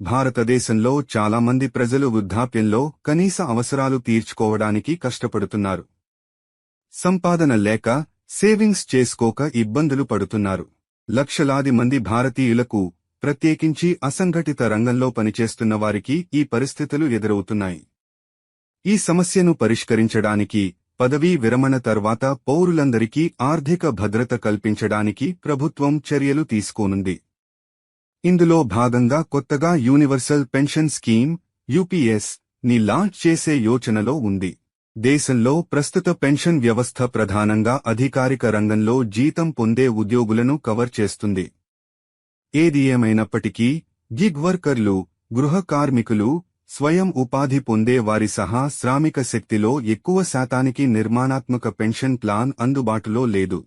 భారతదేశంలో చాలామంది ప్రజలు వృద్ధాప్యంలో కనీస అవసరాలు తీర్చుకోవడానికి కష్టపడుతున్నారు. సంపాదన లేక సేవింగ్స్ చేసుకోక ఇబ్బందులు పడుతున్నారు. లక్షలాది మంది భారతీయులకు ప్రత్యేకించి అసంఘటిత రంగంలో పనిచేస్తున్న వారికి ఈ పరిస్థితులు ఎదురవుతున్నాయి. ఈ సమస్యను పరిష్కరించడానికి పదవీ విరమణ తర్వాత పౌరులందరికీ ఆర్థిక భద్రత కల్పించడానికి ప్రభుత్వం చర్యలు తీసుకోనుంది. ఇందులో భాగంగా కొత్తగా యూనివర్సల్ పెన్షన్ స్కీమ్ యూపీఎస్ని లాంచ్ చేసే యోచనలో ఉంది. దేశంలో ప్రస్తుత పెన్షన్ వ్యవస్థ ప్రధానంగా అధికారిక రంగంలో జీతం పొందే ఉద్యోగులను కవర్ చేస్తుంది. ఏది ఏమైనప్పటికీ గిగ్ వర్కర్లు గృహ కార్మికులు స్వయం ఉపాధి పొందే వారి సహా శ్రామిక శక్తిలో ఎక్కువ శాతానికి నిర్మాణాత్మక పెన్షన్ ప్లాన్ అందుబాటులో లేదు.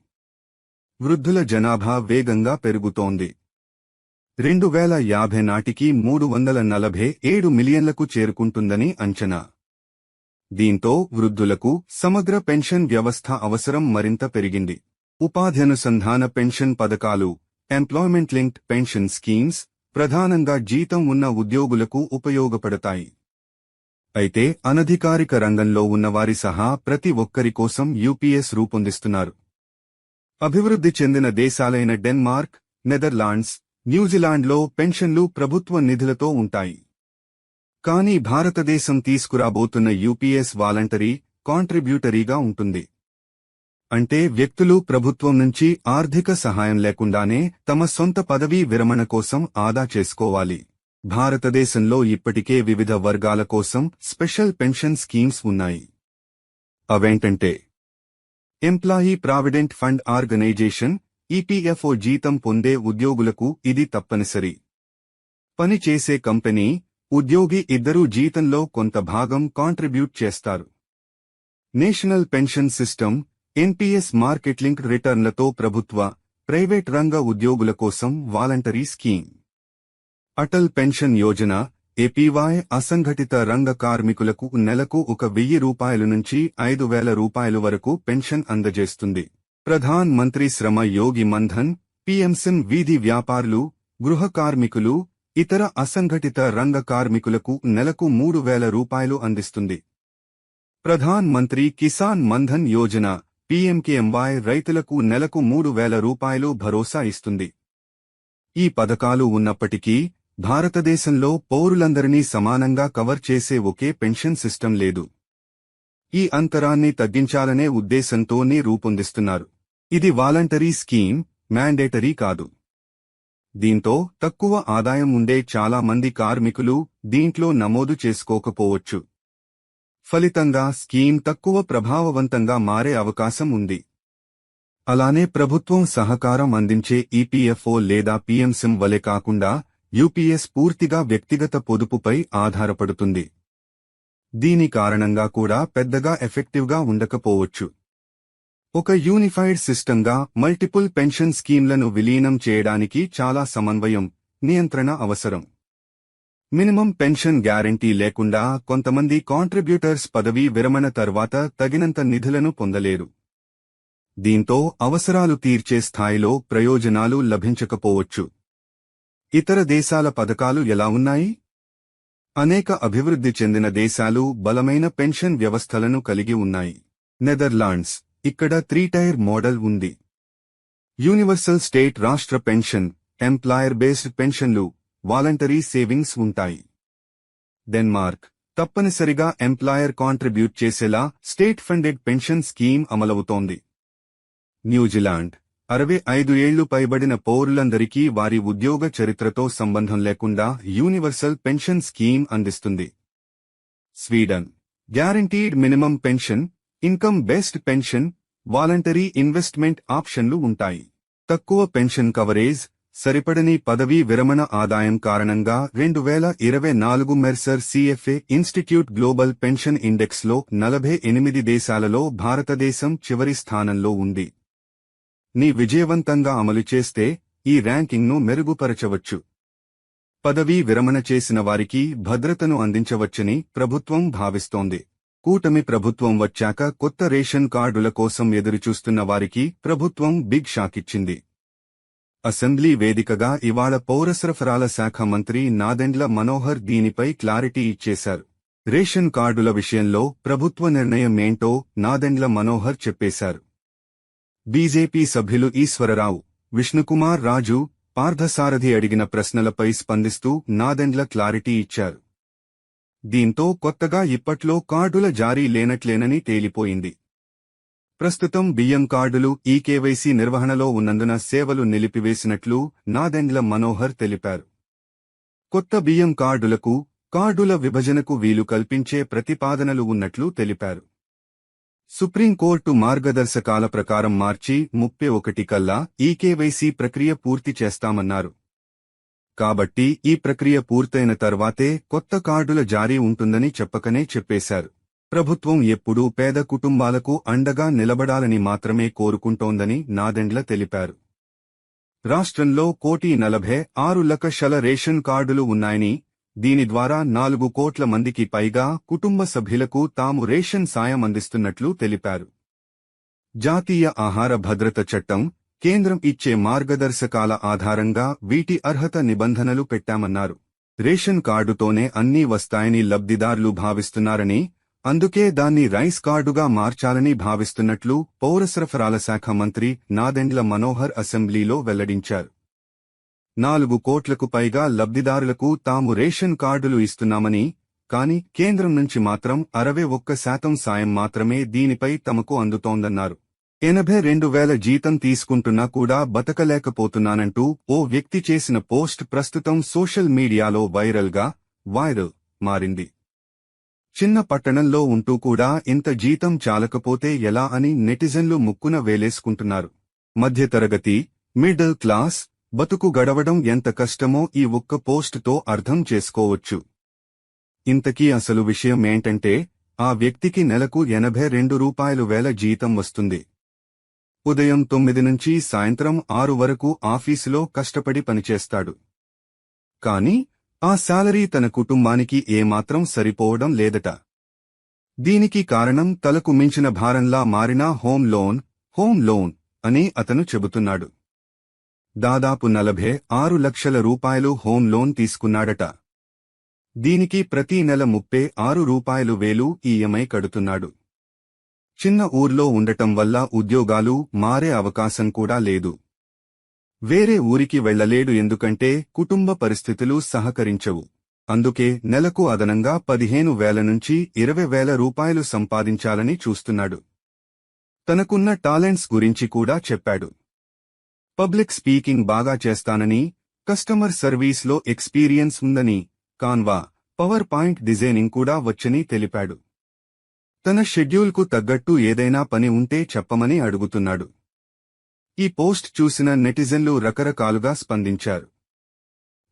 వృద్ధుల జనాభా వేగంగా పెరుగుతోంది. రెండు వేల యాభై నాటికి మూడు వందల నలభై ఏడు మిలియన్లకు చేరుకుంటుందని అంచనా. దీంతో వృద్ధులకు సమగ్ర పెన్షన్ వ్యవస్థ అవసరం మరింత పెరిగింది. ఉపాధి అనుసంధాన పెన్షన్ పథకాలు ఎంప్లాయ్మెంట్ లింక్డ్ పెన్షన్ స్కీమ్స్ ప్రధానంగా జీతం ఉన్న ఉద్యోగులకు ఉపయోగపడతాయి. అయితే అనధికారిక రంగంలో ఉన్నవారి సహా ప్రతి ఒక్కరి కోసం యూపీఎస్ రూపొందిస్తున్నారు. అభివృద్ధి చెందిన దేశాలైన డెన్మార్క్ నెదర్లాండ్స్ న్యూజిలాండ్లో పెన్షన్లు ప్రభుత్వ నిధులతో ఉంటాయి. కానీ భారతదేశం తీసుకురాబోతున్న యూపీఎస్ వాలంటరీ కాంట్రిబ్యూటరీగా ఉంటుంది. అంటే వ్యక్తులు ప్రభుత్వం నుంచి ఆర్థిక సహాయం లేకుండానే తమ సొంత పదవీ విరమణ కోసం ఆదా చేసుకోవాలి. భారతదేశంలో ఇప్పటికే వివిధ వర్గాల కోసం స్పెషల్ పెన్షన్ స్కీమ్స్ ఉన్నాయి. అవేంటంటే employee provident fund organisation EPFO జీతం పొందే ఉద్యోగులకు ఇది తప్పనిసరి. పని చేసే కంపెనీ ఉద్యోగి ఇద్దరూ జీతంలో కొంత భాగం కాంట్రిబ్యూట్ చేస్తారు. National pension system NPS market link రిటర్న్లతో ప్రభుత్వ ప్రైవేట్ రంగ ఉద్యోగుల కోసం voluntary scheme. Atal pension Yojana APY అసంఘటిత రంగ కార్మికులకు నెలకు ఒక వెయ్యి రూపాయల నుంచి ఐదు వేల రూపాయల వరకు పెన్షన్ అందజేస్తుంది. ప్రధాన్ మంత్రి శ్రమ యోగి మన్ధన్ పిఎంసిన్ వీధి వ్యాపారులు గృహ కార్మికులు ఇతర అసంఘటిత రంగ కార్మికులకు నెలకు మూడు వేల రూపాయలు అందిస్తుంది. ప్రధాన్ మంత్రి కిసాన్ మన్ధన్ యోజన పీఎంకేఎంవై రైతులకు నెలకు మూడు వేల రూపాయలు భరోసా ఇస్తుంది. ఈ పథకాలు ఉన్నప్పటికీ భారతదేశంలో పౌరులందరినీ సమానంగా కవర్ చేసే ఒకే పెన్షన్ సిస్టం లేదు. ఈ అంతరాన్ని తగ్గించాలనే ఉద్దేశంతోనే రూపొందిస్తున్నారు. ఇది వాలంటరీ స్కీమ్ మ్యాండేటరీ కాదు. దీంతో తక్కువ ఆదాయం ఉండే చాలా మంది కార్మికులు దీంట్లో నమోదు చేసుకోకపోవచ్చు. ఫలితంగా స్కీమ్ తక్కువ ప్రభావవంతంగా మారే అవకాశం ఉంది. అలానే ప్రభుత్వం సహకారం అందించే ఈపీఎఫ్ఓ లేదా పీఎంసిం వలె కాకుండా యూపీఎస్ పూర్తిగా వ్యక్తిగత పొదుపుపై ఆధారపడుతుంది. దీని కారణంగా కూడా పెద్దగా ఎఫెక్టివ్గా ఉండకపోవచ్చు. ఒక యూనిఫైడ్ సిస్టంగా మల్టిపుల్ పెన్షన్ స్కీమ్లను విలీనం చేయడానికి చాలా సమన్వయం నియంత్రణ అవసరం. మినిమం పెన్షన్ గ్యారంటీ లేకుండా కొంతమంది కాంట్రిబ్యూటర్స్ పదవీ విరమణ తర్వాత తగినంత నిధులను పొందలేరు. దీంతో అవసరాలు తీర్చే స్థాయిలో ప్రయోజనాలు లభించకపోవచ్చు. ఇతర దేశాల పథకాలు ఎలా ఉన్నాయి? అనేక అభివృద్ధి చెందిన దేశాలు బలమైన పెన్షన్ వ్యవస్థలను కలిగి ఉన్నాయి. నెదర్లాండ్స్ ఇక్కడ త్రీ టైర్ మోడల్ ఉంది. యూనివర్సల్ స్టేట్ రాష్ట్ర పెన్షన్ ఎంప్లాయర్ బేస్డ్ పెన్షన్లు వాలంటరీ సేవింగ్స్ ఉంటాయి. డెన్మార్క్ తప్పనిసరిగా ఎంప్లాయర్ కాంట్రిబ్యూట్ చేసేలా స్టేట్ ఫండెడ్ పెన్షన్ స్కీమ్ అమలవుతోంది. న్యూజిలాండ్ అరవై ఐదు ఏళ్ళు పైబడిన పౌరులందరికీ వారి ఉద్యోగ చరిత్రతో సంబంధం లేకుండా యూనివర్సల్ పెన్షన్ స్కీమ్ అందిస్తుంది. Sweden guaranteed minimum pension income based pension voluntary investment ఆప్షన్లు ఉంటాయి. తక్కువ పెన్షన్ కవరేజ్ సరిపడని పదవీ విరమణ ఆదాయం కారణంగా రెండు వేల ఇరవై నాలుగు Mercer CFA institute global pension ఇండెక్స్లో నలభై ఎనిమిది దేశాలలో భారతదేశం చివరి స్థానంలో ఉంది. నీ విజయవంతంగా అమలు చేస్తే ఈ ర్యాంకింగ్ను మెరుగుపరచవచ్చు. పదవీ విరమణ చేసిన వారికి భద్రతను అందించవచ్చని ప్రభుత్వం భావిస్తోంది. కూటమి ప్రభుత్వం వచ్చాక కొత్త రేషన్ కార్డుల కోసం ఎదురుచూస్తున్న వారికి ప్రభుత్వం బిగ్ షాక్ ఇచ్చింది అసెంబ్లీ వేదికగా ఇవాళ పౌర సరఫరాల శాఖ మంత్రి నాదెండ్ల మనోహర్ దీనిపై క్లారిటీ ఇచ్చేశారు. రేషన్ కార్డుల విషయంలో ప్రభుత్వ నిర్ణయం ఏంటో నాదెండ్ల మనోహర్ చెప్పేశారు. బీజేపీ సభ్యులు ఈశ్వరరావు విష్ణుకుమార్ రాజు పార్థసారథి అడిగిన ప్రశ్నలపై స్పందిస్తూ నాదెండ్ల క్లారిటీ ఇచ్చారు. దీంతో కొత్తగా ఇప్పట్లో కార్డుల జారీ లేనట్లేనని తేలిపోయింది. ప్రస్తుతం బియ్యం కార్డులు ఈ కేవైసీ నిర్వహణలో ఉన్నందున సేవలు నిలిపివేసినట్లు నాదెండ్ల మనోహర్ తెలిపారు. కొత్త బియ్యం కార్డులకు కార్డుల విభజనకు వీలు కల్పించే ప్రతిపాదనలు ఉన్నట్లు తెలిపారు. సుప్రీంకోర్టు మార్గదర్శకాల ప్రకారం మార్చి ముప్పై ఒకటి కల్లా ఈ ప్రక్రియ పూర్తి చేస్తామన్నారు. కాబట్టి ఈ ప్రక్రియ పూర్తయిన తర్వాతే కొత్త కార్డుల జారీ ఉంటుందని చెప్పకనే చెప్పేశారు. ప్రభుత్వం ఎప్పుడూ పేద కుటుంబాలకు అండగా నిలబడాలని మాత్రమే కోరుకుంటోందని నాదెండ్ల తెలిపారు. రాష్ట్రంలో కోటి నలభై ఆరు లక్షల రేషన్ కార్డులు ఉన్నాయని దీని ద్వారా నాలుగు కోట్ల మందికి పైగా కుటుంబ సభ్యులకు తాము రేషన్ సాయం అందిస్తున్నట్లు తెలిపారు. జాతీయ ఆహార భద్రత చట్టం కేంద్రం ఇచ్చే మార్గదర్శకాల ఆధారంగా వీటి అర్హత నిబంధనలు పెట్టామన్నారు. రేషన్ కార్డుతోనే అన్నీ వస్తాయని లబ్ధిదారులు భావిస్తున్నారని అందుకే దాన్ని రైస్ కార్డుగా మార్చాలని భావిస్తున్నట్లు పౌర సరఫరాల శాఖ మంత్రి నాదెండ్ల మనోహర్ అసెంబ్లీలో వెల్లడించారు. నాలుగు కోట్లకు పైగా లబ్ధిదారులకు తాము రేషన్ కార్డులు ఇస్తున్నామని కాని కేంద్రం నుంచి మాత్రం అరవై ఒక్క శాతం సాయం మాత్రమే దీనిపై తమకు అందుతోందన్నారు. ఎనభై రెండు వేల జీతం తీసుకుంటున్నా కూడా బతకలేకపోతున్నానంటూ ఓ వ్యక్తి చేసిన పోస్ట్ ప్రస్తుతం సోషల్ మీడియాలో వైరల్గా వైరల్ మారింది. చిన్న పట్టణంలో ఉంటూ కూడా ఇంత జీతం చాలకపోతే ఎలా అని నెటిజన్లు ముక్కున వేలేసుకుంటున్నారు. మధ్యతరగతి మిడిల్ క్లాస్ బతుకు గడవడం ఎంత కష్టమో ఈ ఒక్క పోస్టుతో అర్థం చేసుకోవచ్చు. ఇంతకీ అసలు విషయం ఏంటంటే ఆ వ్యక్తికి నెలకు ఎనభై రెండు రూపాయలు వేల జీతం వస్తుంది. ఉదయం తొమ్మిది నుంచి సాయంత్రం ఆరు వరకు ఆఫీసులో కష్టపడి పనిచేస్తాడు. కాని ఆ శాలరీ తన కుటుంబానికి ఏమాత్రం సరిపోవడం లేదట. దీనికి కారణం తలకు మించిన భారంలా మారిన హోమ్ లోన్ హోమ్ లోన్ అని అతను చెబుతున్నాడు. దాదాపు నలభై ఆరు లక్షల రూపాయలు హోమ్ లోన్ తీసుకున్నాడట. దీనికి ప్రతి నెల ముప్పై ఆరు రూపాయలు వేలు ఈఎంఐ కడుతున్నాడు. చిన్న ఊర్లో ఉండటం వల్ల ఉద్యోగాలు మారే అవకాశం కూడా లేదు. వేరే ఊరికి వెళ్ళలేడు ఎందుకంటే కుటుంబ పరిస్థితులు సహకరించవు. అందుకే నెలకు అదనంగా పదిహేను వేల నుంచి ఇరవై వేల రూపాయలు సంపాదించాలని చూస్తున్నాడు. తనకున్న టాలెంట్స్ గురించి కూడా చెప్పాడు. పబ్లిక్ స్పీకింగ్ బాగా చేస్తానని కస్టమర్ సర్వీస్లో ఎక్స్పీరియన్స్ ఉందని కాన్వా పవర్ పాయింట్ డిజైనింగ్ కూడా వచ్చని తెలిపాడు. తన షెడ్యూల్కు తగ్గట్టు ఏదైనా పని ఉంటే చెప్పమని అడుగుతున్నాడు. ఈ పోస్ట్ చూసిన నెటిజన్లు రకరకాలుగా స్పందించారు.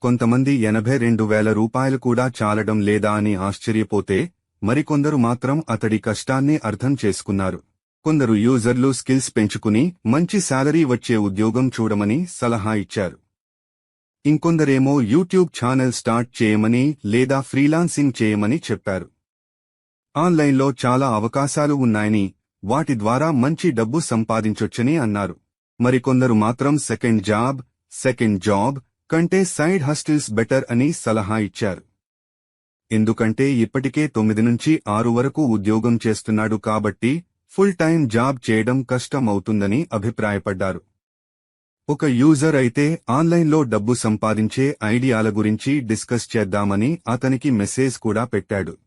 కొంతమంది ఎనభై రెండు వేల రూపాయలు కూడా చాలడం లేదా అని ఆశ్చర్యపోతే మరికొందరు మాత్రం అతడి కష్టాన్ని అర్థం చేసుకున్నారు. కొందరు యూజర్లు స్కిల్స్ పెంచుకుని మంచి శాలరీ వచ్చే ఉద్యోగం చూడమని సలహా ఇచ్చారు. ఇంకొందరేమో యూట్యూబ్ ఛానల్ స్టార్ట్ చేయమని లేదా ఫ్రీలాన్సింగ్ చేయమని చెప్పారు. ఆన్లైన్లో చాలా అవకాశాలు ఉన్నాయని వాటి ద్వారా మంచి డబ్బు సంపాదించొచ్చని అన్నారు. మరికొందరు మాత్రం సెకండ్ జాబ్ సెకండ్ జాబ్ కంటే సైడ్ హస్టిల్స్ బెటర్ అని సలహా ఇచ్చారు. ఎందుకంటే ఇప్పటికే తొమ్మిది నుంచి ఆరు వరకు ఉద్యోగం చేస్తున్నాడు కాబట్టి ఫుల్ టైం జాబ్ చేయడం కష్టం అవుతుందని అభిప్రాయపడ్డారు. ఒక యూజర్ అయితే ఆన్లైన్లో డబ్బు సంపాదించే ఐడియాల గురించి డిస్కస్ చేద్దామని అతనికి మెసేజ్ కూడా పెట్టాడు.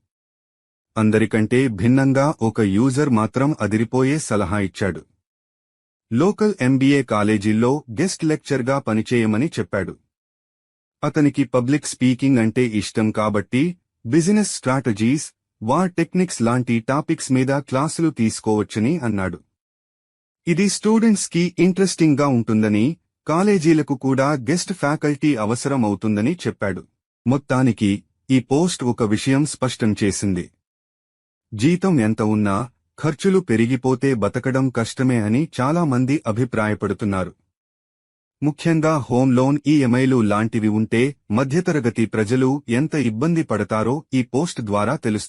అందరికంటే భిన్నంగా ఒక యూజర్ మాత్రం అదిరిపోయే సలహా ఇచ్చాడు. లోకల్ ఎంబీఏ కాలేజీల్లో గెస్ట్ లెక్చర్గా పనిచేయమని చెప్పాడు. అతనికి పబ్లిక్ స్పీకింగ్ అంటే ఇష్టం కాబట్టి బిజినెస్ స్ట్రాటజీస్ వార్ టెక్నిక్స్ లాంటి టాపిక్స్ మీద క్లాసులు తీసుకోవచ్చని అన్నాడు. ఇది స్టూడెంట్స్కి ఇంట్రెస్టింగ్గా ఉంటుందని కాలేజీలకు కూడా గెస్ట్ ఫ్యాకల్టీ అవసరం అవుతుందని చెప్పాడు. మొత్తానికి ఈ పోస్ట్ ఒక విషయం స్పష్టం చేసింది. జీతం ఎంత ఉన్నా ఖర్చులు పెరిగిపోతే బతకడం కష్టమే అని చాలా మంది అభిప్రాయపడుతున్నారు. ముఖ్యంగా హోమ్ లోన్ ఈఎంఐలు లాంటివి ఉంటే మధ్యతరగతి ప్రజలు ఎంత ఇబ్బంది పడతారో ఈ పోస్ట్ ద్వారా తెలుస్తుంది.